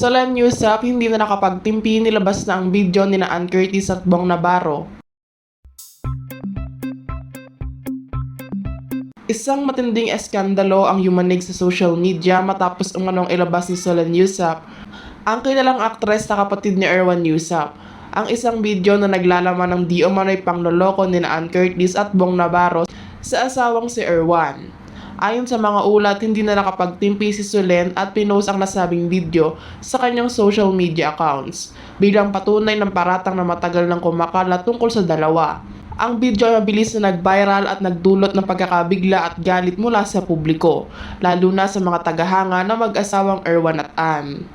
Sa Len News App, hindi na nakapagtimpi nilabas na ang video ni na Curtis at Bong Navarro. Isang matinding eskandalo ang yumanig sa social media matapos umanong ilabas ni Solen Yusap, ang kilalang aktres na kapatid ni Erwan Yusap. Ang isang video na naglalaman ng di umano'y pangloloko ni Ann Curtis at Bong Navarro sa asawang si Erwan. Ayon sa mga ulat, hindi na nakapagtimpi si Solen at pinost ang nasabing video sa kanyang social media accounts bilang patunay ng paratang na matagal nang kumakalat tungkol sa dalawa. Ang video ay mabilis na nag-viral at nagdulot ng pagkakabigla at galit mula sa publiko, lalo na sa mga tagahanga na mag-asawang Erwan at Ann.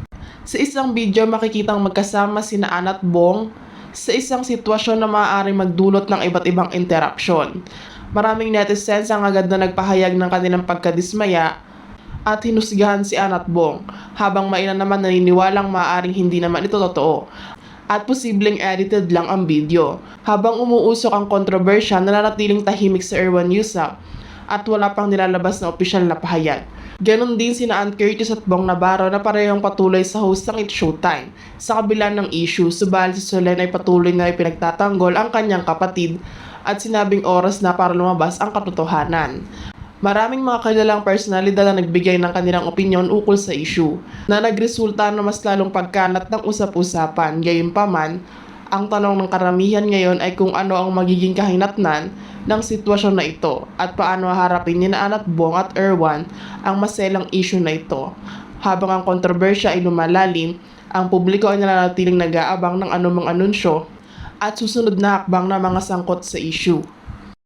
Sa isang video makikitang magkasama sina Ann at Bong sa isang sitwasyon na maaaring magdulot ng iba't ibang interruption. Maraming netizens ang agad na nagpahayag ng kanilang pagkadismaya at hinusgahan si Ann at Bong, habang mainan naman naniniwalang maaaring hindi naman ito totoo at posibleng edited lang ang video. Habang umuusok ang kontrobersya, nananatiling tahimik sa Erwan Yusap at wala pang nilalabas na opisyal na pahayag. Ganon din sina Ann Curtis at Bong Navarro na parehong patuloy sa host ng It's Showtime. Sa kabila ng issue, subalit si Solen ay patuloy na ipinagtatanggol ang kanyang kapatid at sinabing oras na para lumabas ang katotohanan. Maraming mga kilalang personalidad na nagbigay ng kanilang opinion ukol sa issue na nagresulta na mas lalong pagkanat ng usap-usapan. Gayunpaman, ang tanong ng karamihan ngayon ay kung ano ang magiging kahinatnan ng sitwasyon na ito at paano haharapin ni na Anat Bong at Erwan ang maselang issue na ito. Habang ang kontrobersya ay lumalalim, ang publiko ay nananatiling nag-aabang ng anumang anunsyo at susunod na hakbang na mga sangkot sa issue.